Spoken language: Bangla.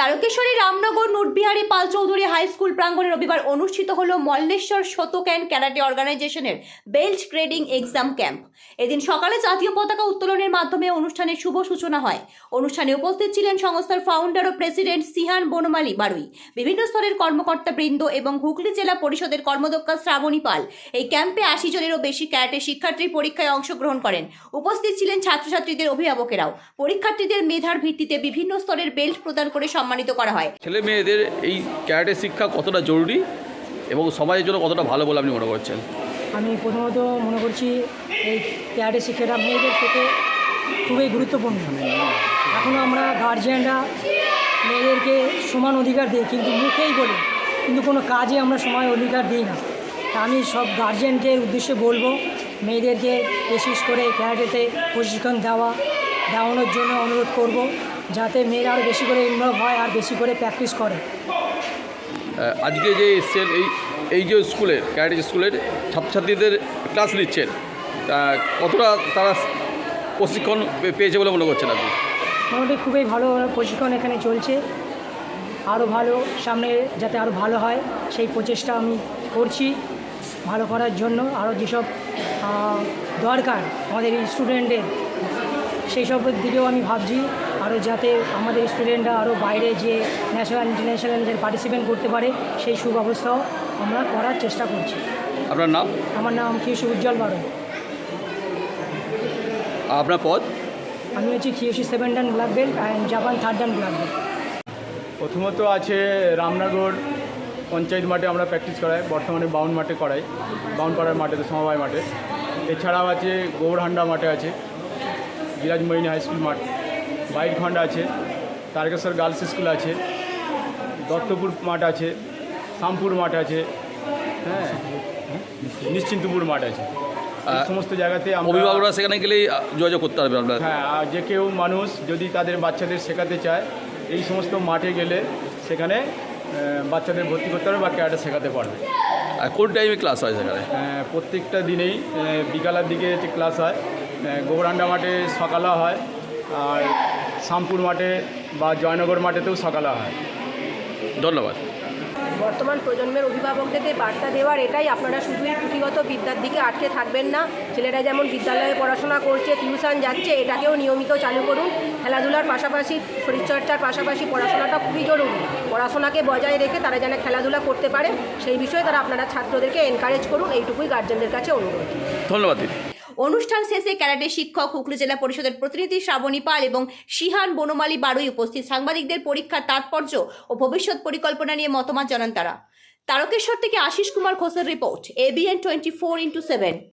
তারকেশ্বরী রামনগর, নোটবিহারী পাল চৌধুরী হাই স্কুল প্রাঙ্গণে রবিবার অনুষ্ঠিত হলো মল্লেশ্বর শতক্যান ক্যারাটে অর্গানাইজেশনের বেল্ট গ্রেডিং এক্সাম ক্যাম্প। এদিন সকালে জাতীয় পতাকা উত্তোলনের মাধ্যমে অনুষ্ঠানের শুভ সূচনা হয়। অনুষ্ঠানে উপস্থিত ছিলেন সংস্থার ফাউন্ডার ও প্রেসিডেন্ট সিহান বনমালী বারুই। বিভিন্ন স্তরের কর্মকর্তা বৃন্দ এবং হুগলি জেলা পরিষদের কর্মদক্ষা শ্রাবণী পাল। এই ক্যাম্পে আশি জনেরও বেশি ক্যারাটে শিক্ষার্থী পরীক্ষায় অংশগ্রহণ করেন। উপস্থিত ছিলেন ছাত্রছাত্রীদের অভিভাবকেরাও। পরীক্ষার্থীদের মেধার ভিত্তিতে বিভিন্ন স্তরের বেল্ট প্রদান করে সম্মানিত করা হয়। ছেলে মেয়েদের এই ক্যারাটে শিক্ষা কতটা জরুরি এবং সমাজের জন্য কতটা ভালো বলে আপনি মনে করছেন? আমি প্রথমত মনে করছি এই ক্যারাটে শিক্ষাটা মেয়েদের থেকে খুবই গুরুত্বপূর্ণ। এখনও আমরা গার্জিয়ানরা মেয়েদেরকে সমান অধিকার দিই কিন্তু মুখেই বলি কিন্তু কোনো কাজে আমরা সমান অধিকার দিই না। তা আমি সব গার্জিয়ানকে উদ্দেশ্যে বলব মেয়েদেরকে বিশেষ করে ক্যারাটেতে প্রশিক্ষণ দেওয়া দেওয়ানোর জন্য অনুরোধ করব। যাতে মেয়েরা আরও বেশি করে ইনভলভ হয় আর বেশি করে প্র্যাকটিস করে। আজকে যে এসছেন এই এই যে স্কুলের ক্যারাটে স্কুলের ছাত্রছাত্রীদের ক্লাস নিচ্ছেন কতটা তারা প্রশিক্ষণ পেয়েছে বলে মনে করছেন আপনি? মোটামুটি খুবই ভালো প্রশিক্ষণ এখানে চলছে। আরও ভালো সামনে যাতে আরও ভালো হয় সেই প্রচেষ্টা আমি করছি ভালো করার জন্য। আরও যেসব দরকার আমাদের স্টুডেন্টদের সেই সবের দিকেও আমি ভাবছি। আরও যাতে আমাদের স্টুডেন্টরা আরও বাইরে যে ন্যাশনাল ইন্টারন্যাশনাল যে পার্টিসিপেট করতে পারে সেই সুব্যবস্থাও আমরা করার চেষ্টা করছি। আপনার নাম? আমার নাম কিয়সী উজ্জ্বল বারো। আপনার পদ? আমি হচ্ছি Kyoshi seven dan black belt and Japan third dan black belt. প্রথমত আছে রামনগর পঞ্চায়েত মাঠে আমরা প্র্যাকটিস করাই বর্তমানে বাউন্ড মাঠে করাই বাউনপাড়ার মাঠে তো সমবায় মাঠে। এছাড়াও আছে গৌরহান্ডা মাঠে আছে বিরাজমোহিনী হাই স্কুল মাঠ। বাইরখণ্ড আছে তারকেশ্বর গার্লস স্কুল আছে দত্তপুর মাঠ আছে শামপুর মাঠ আছে হ্যাঁ নিশ্চিন্তপুর মাঠ আছে। সমস্ত জায়গাতে অভিভাবকরা সেখানে গেলেই যোগাযোগ করতে পারবে আপনার। হ্যাঁ আর যে কেউ মানুষ যদি তাদের বাচ্চাদের শেখাতে চায় এই সমস্ত মাঠে গেলে সেখানে বাচ্চাদের ভর্তি করতে পারবে বা ক্যারাটে শেখাতে পারবে। আর কোন টাইমে ক্লাস হয় সেখানে? আহ, প্রত্যেকটা দিনেই বিকালের দিকে ক্লাস হয় গোবরান্ডা মাঠে সকালে হয় আর শামপুর মাঠে বা জয়নগর মাঠেতেও সকালে হয়। ধন্যবাদ। বর্তমান প্রজন্মের অভিভাবকদেরকে বার্তা দেওয়ার এটাই আপনারা শুধুই পুঁথিগত বিদ্যার দিকে আটকে থাকবেন না। ছেলেরা যেমন বিদ্যালয়ে পড়াশোনা করছে টিউশন যাচ্ছে এটাকেও নিয়মিত চালু করুন। খেলাধুলার পাশাপাশি শরীরচর্চার পাশাপাশি পড়াশোনাটা খুবই জরুরি। পড়াশোনাকে বজায় রেখে তারা যেন খেলাধুলা করতে পারে সেই বিষয়ে তারা আপনারা ছাত্রদেরকে এনকারেজ করুন। এইটুকুই গার্জেনদের কাছে অনুরোধ। ধন্যবাদ দিদি। অনুষ্ঠান শেষে ক্যারাটে শিক্ষক হুগলি জেলা পরিষদের প্রতিনিধি শ্রাবণী পাল এবং শিহান বনমালী বারুই উপস্থিত। সাংবাদিকদের পরীক্ষার তাৎপর্য ও ভবিষ্যৎ পরিকল্পনা নিয়ে মতামত জানান তারা। তারকেশ্বর থেকে আশিস কুমার ঘোষের report ABN twenty four into seven.